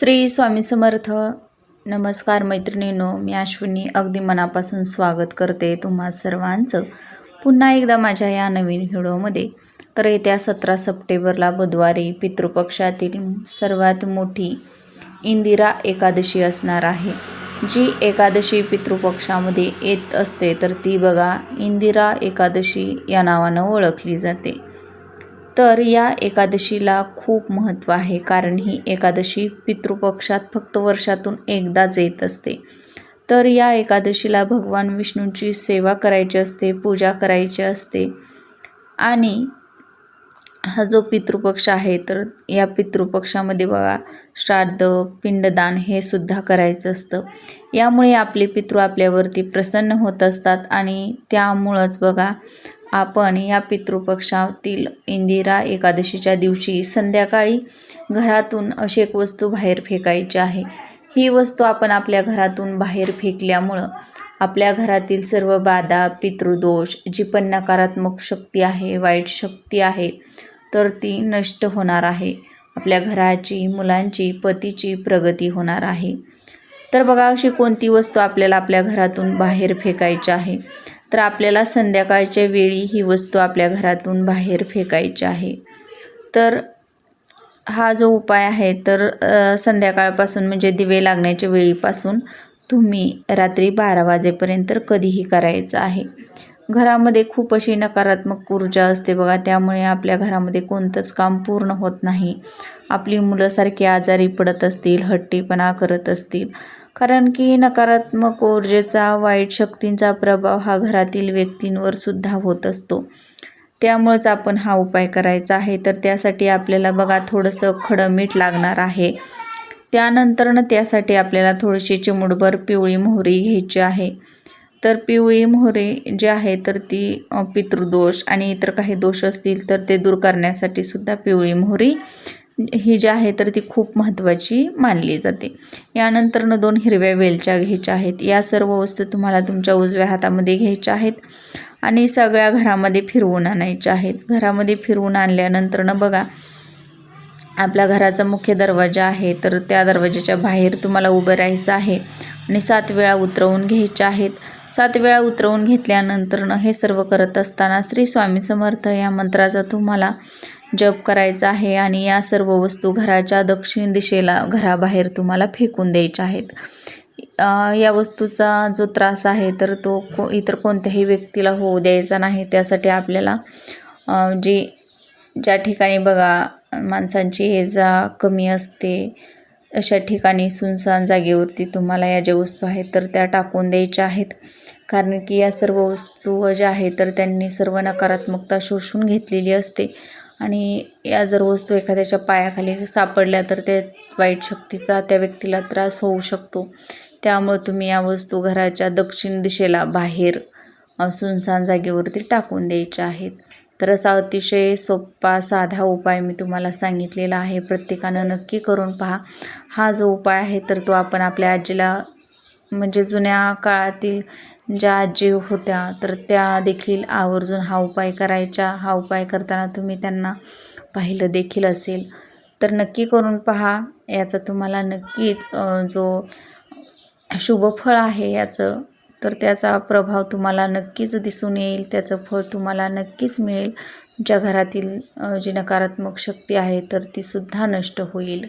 श्री स्वामी समर्थ. नमस्कार मैत्रिणींनो मी अश्विनी अगदी मनापासून स्वागत करते तुम्हा सर्वांचं. पुन्हा एकदा माझ्या या नवीन व्हिडिओमध्ये. तर येत्या सतरा सप्टेंबरला बुधवारी पितृपक्षातील सर्वात मोठी इंदिरा एकादशी असणार आहे. जी एकादशी पितृपक्षामध्ये येत असते तर ती बघा इंदिरा एकादशी या नावानं ओळखली जाते. तर या एकादशीला खूप महत्त्व आहे कारण ही एकादशी पितृपक्षात फक्त वर्षातून एकदाच येत असते. तर या एकादशीला भगवान विष्णूंची सेवा करायची असते पूजा करायची असते. आणि हा जो पितृपक्ष आहे तर या पितृपक्षामध्ये बघा श्राद्ध पिंडदान हे सुद्धा करायचं असतं. यामुळे आपले पितृ आपल्यावरती प्रसन्न होत असतात आणि त्यामुळंच बघा आपण या पितृपक्षातील इंदिरा एकादशीच्या दिवशी संध्याकाळी घरातून अशी एक वस्तू बाहेर फेकायची आहे. ही वस्तू आपण आपल्या घरातून बाहेर फेकल्यामुळं आपल्या घरातील सर्व बाधा पितृदोष जी पण नकारात्मक शक्ती आहे वाईट शक्ती आहे तर ती नष्ट होणार आहे. आपल्या घराची मुलांची पतीची प्रगती होणार आहे. तर बघा अशी कोणती वस्तू आपल्याला आपल्या घरातून बाहेर फेकायची आहे. तर आपल्याला संध्याकाळच्या वेळी ही वस्तू आपल्या घरातून बाहेर फेकायची आहे. तर हा जो उपाय आहे तर संध्याकाळपासून म्हणजे दिवे लागण्याच्या वेळीपासून तुम्ही रात्री बारा वाजेपर्यंत कधीही करायचं आहे. घरामध्ये खूप अशी नकारात्मक ऊर्जा असते बघा त्यामुळे आपल्या घरामध्ये कोणतंच काम पूर्ण होत नाही. आपली मुलं सारखी आजारी पडत असतील हट्टीपणा करत असतील. कारण की नकारात्मक ऊर्जेचा वाईट शक्तींचा प्रभाव हा घरातील व्यक्तींवर सुद्धा होत असतो. त्यामुळेच आपण हा उपाय करायचा आहे. तर त्यासाठी आपल्याला बघा थोडंसं खडं मीठ लागणार आहे. त्यानंतरनं त्यासाठी आपल्याला थोडीशी चिमुडभर पिवळी मोहरी घ्यायची आहे. तर पिवळी मोहरी जी आहे तर ती पितृदोष आणि इतर काही दोष असतील तर ते दूर करण्यासाठी सुद्धा पिवळी मोहरी ही जी आहे तर ती खूप महत्त्वाची मानली जाते. यानंतरनं दोन हिरव्या वेलच्या घ्यायच्या आहेत. या सर्व वस्तू तुम्हाला तुमच्या उजव्या हातामध्ये घ्यायच्या आहेत आणि सगळ्या घरामध्ये फिरवून आणायच्या आहेत. घरामध्ये फिरवून आणल्यानंतरनं बघा आपल्या घराचा मुख्य दरवाजा आहे तर त्या दरवाजाच्या बाहेर तुम्हाला उभं राहायचं आहे आणि सात वेळा उतरवून घ्यायच्या आहेत. सात वेळा उतरवून घेतल्यानंतरनं हे सर्व करत असताना श्री स्वामी समर्थ या मंत्राचा तुम्हाला जप करायचा आहे आणि या सर्व वस्तू घराच्या दक्षिण दिशेला घराबाहेर तुम्हाला फेकून द्यायच्या आहेत. या वस्तूचा जो त्रास आहे तर तो को इतर कोणत्याही व्यक्तीला होऊ द्यायचा नाही. त्यासाठी आपल्याला जी ज्या ठिकाणी बघा माणसांची हे जा कमी असते अशा ठिकाणी सुनसान जागेवरती तुम्हाला या ज्या वस्तू आहेत तर त्या टाकून द्यायच्या आहेत. कारण की या सर्व वस्तू ज्या आहेत तर त्यांनी सर्व नकारात्मकता शोषून घेतलेली असते. आणि या जर वस्तू एखाद्याच्या पायाखाली सापडल्या तर ते वाईट शक्तीचा त्या व्यक्तीला त्रास होऊ शकतो. त्यामुळे तुम्ही या वस्तू घराच्या दक्षिण दिशेला बाहेर सुनसान जागेवरती टाकून द्यायच्या आहेत. तर असा अतिशय सोपा साधा उपाय मी तुम्हाला सांगितलेला आहे. प्रत्येकानं नक्की करून पहा. हा जो उपाय आहे तर तो आपण आपल्या आजीला म्हणजे जुन्या काळातील ज्या आजी होत्या तर त्या देखील आवर्जून हा उपाय करायच्या. हा उपाय करताना तुम्ही त्यांना पाहिलं देखील असेल. तर नक्की करून पहा. याचा तुम्हाला नक्कीच जो शुभफळ आहे याचं तर त्याचा प्रभाव तुम्हाला नक्कीच दिसून येईल. त्याचं फळ तुम्हाला नक्कीच मिळेल. तुमच्या घरातील जी नकारात्मक शक्ती आहे तर ती सुद्धा नष्ट होईल.